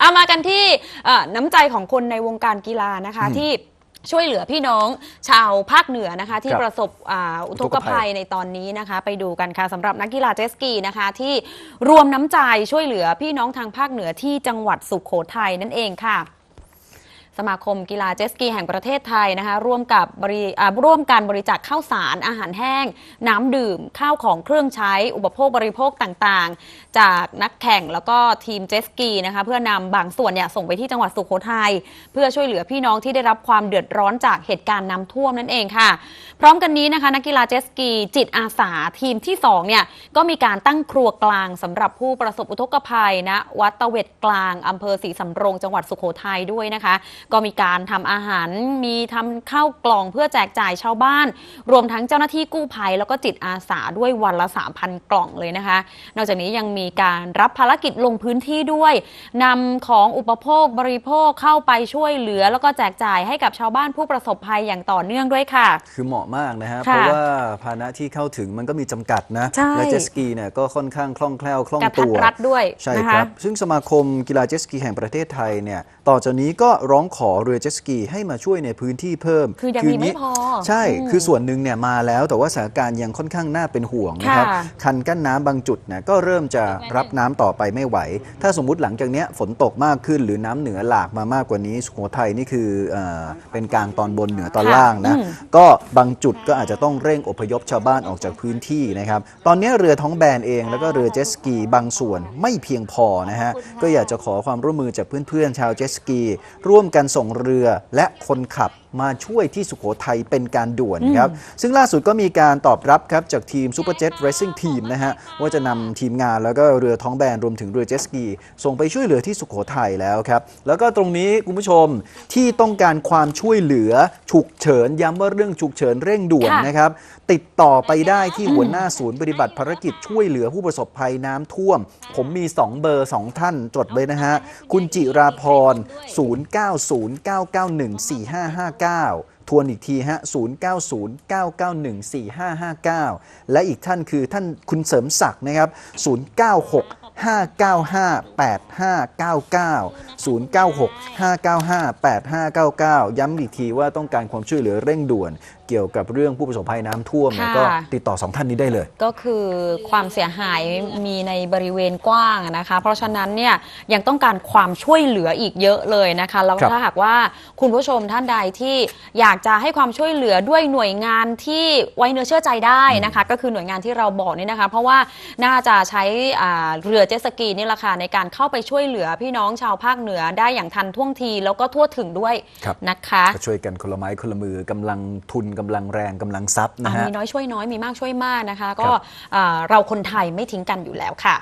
เอามากันที่เอ่อน้ำใจของคนในวงการกีฬานะคะอืมที่ช่วยเหลือพี่น้องชาวภาคเหนือนะคะ ที่ครับประสบอ่าอุทกอุทกภัภัยยในตอนนี้นะคะ ไปดูกันค่ะสำหรับนักกีฬาเจตสกีนะคะ ที่รวมน้ำใจช่วยเหลือพี่น้องทางภาคเหนือที่จังหวัดสุขโขทัยนั่นเองค่ะ สมาคมกีฬาเจสกีแห่งประเทศไทยนะคะร่วมกับบริอ่าร่วมการบริจาคข้าวสารอาหารแห้ง น้ำดื่ม ข้าวของเครื่องใช้อุปโภคบริโภคต่างๆ จากนักแข่งแล้วก็ทีมเจสกีนะคะเพื่อนำบางส่วนเนี่ยส่งไปที่จังหวัดสุโขทัยเพื่อช่วยเหลือพี่น้องที่ได้รับความเดือดร้อนจากเหตุการณ์น้ำท่วมนั่นเองค่ะ พร้อมกันนี้นะคะนักกีฬาเจสกีจิตอาสาทีมที่2เนี่ยก็มีการตั้งครัวกลางสำหรับผู้ประสบอุทกภัยณวัดตะเวดกลางอำเภอศรีสำโรงจังหวัดสุโขทัยด้วยนะคะก็มีการทำอาหาร มีทำข้าวกล่องเพื่อแจกจ่ายชาวบ้าน รวมทั้งเจ้าหน้าที่กู้ภัย แล้วก็จิตอาสาด้วยวันละ 3,000 กล่องเลยนะคะ นอกจากนี้ยังมีการรับภารกิจลงพื้นที่ด้วยนำของอุปโภคบริโภคเข้าไปช่วยเหลือ แล้วก็แจกจ่ายให้กับชาวบ้านผู้ประสบภัยอย่างต่อเนื่องด้วยค่ะ คือเหมาะมากนะฮะค่ะเพราะว่าพาหนะที่เข้าถึงมันก็มีจำกัดนะใช่และเจ็ตสกีเนี่ยก็ค่อนข้างคล่องแคล่วคล่องกระทัตัดวรัดด้วยใช่นะคคะรับ ซึ่งสมาคมกีฬาเจ็ตสกีแห่งประเทศไทยเนี่ยต่อจากนี้ก็ร้องขอเรือเจ็ตสกีให้มาช่วยในพื้นที่เพิ่ม คือยังมีไม่พอใช่อืมคือส่วนหนึ่งเนี่ยมาแล้ว แต่ว่าสถานการณ์ยังค่อนข้างน่าเป็นห่วงนะครับค่ะคันกั้นน้ำบางจุดเนี่ยก็เริ่มจะรับน้ำต่อไปไม่ไหว ถ้าสมมุติหลังจากเนี้ยฝนตกมากขึ้น หรือน้ำเหนือหลากมามากกว่านี้สุโขทัยนี่คือเออเป็นกลางตอนบนเหนือตอนค่ะล่างนะอืมก็บางจุดก็อาจจะต้องเร่งอพยพชาวบ้านออกจากพื้นที่นะครับ ตอนนี้เรือท้องแบนเองแล้วก็เรือเจ็ตสกีบางส่วนไม่เพียงพอนะฮะ ก็อยากจะขอความร่วมมือจากเพื่อนๆชาวเจ็ตสกีร่วมกันส่งเรือและคนขับมาช่วยที่สุโขทัยเป็นการด่วนครับ ซึ่งล่าสุดก็มีการตอบรับครับจากทีม Super Jet Racing Team นะฮะ ว่าจะนำทีมงานแล้วก็เรือท้องแบนรวมถึงเรือเจ็ตสกี ส่งไปช่วยเหลือที่สุโขทัยแล้วครับ แล้วก็ตรงนี้คุณผู้ชมที่ต้องการความช่วยเหลือฉุกเฉินย้ำว่าเรื่องฉุกเฉินเร่งด่วนค่ะนะครับ ติดต่อไปได้ที่หัวหน้าศูนย์ปฏิบัติภารกิจช่วยเหลือผู้ประสบภัยน้ำท่วม ผมมี 2 เบอร์ 2 ท่านจดไว้นะฮะคุณจิราพร0909914559้9 ทวนอีกทีฮะ 0909914559 และอีกท่านคือท่านคุณเสริมศักดิ์นะครับ 096 595 8599 096 595 8599 ย้ำอีกทีว่าต้องการความช่วยเหลือเร่งด่วน เกี่ยวกับเรื่องผู้ประสบภัยน้ำท่วมเนี่ยค่ะ ก็ติดต่อสองท่านนี้ได้เลย ก็คือความเสียหายมีในบริเวณกว้างนะคะ เพราะฉะนั้นเนี่ยยังต้องการความช่วยเหลืออีกเยอะเลยนะคะ แล้วครับ ถ้าหากว่าคุณผู้ชมท่านใดที่อยากจะให้ความช่วยเหลือด้วยหน่วยงานที่ไว้เนื้อเชื่อใจได้นะคะ ก็คือหน่วยงานที่เราบอกนี่นะคะ เพราะว่าน่าจะใช้อ่าเรือเจ็ตสกีนี่แหละค่ะในการเข้าไปช่วยเหลือพี่น้องชาวภาคเหนือได้อย่างทันท่วงทีแล้วก็ทั่วถึงด้วยครับ นะคะ ก็ช่วยกันคนละไม้คนละมือกำลังทุนกำลังแรงกำลังทรัพย์นะอะฮะ มีน้อยช่วยน้อยมีมากช่วยมากนะคะ ก็ครับ อ่าเราคนไทยไม่ทิ้งกันอยู่แล้วค่ะ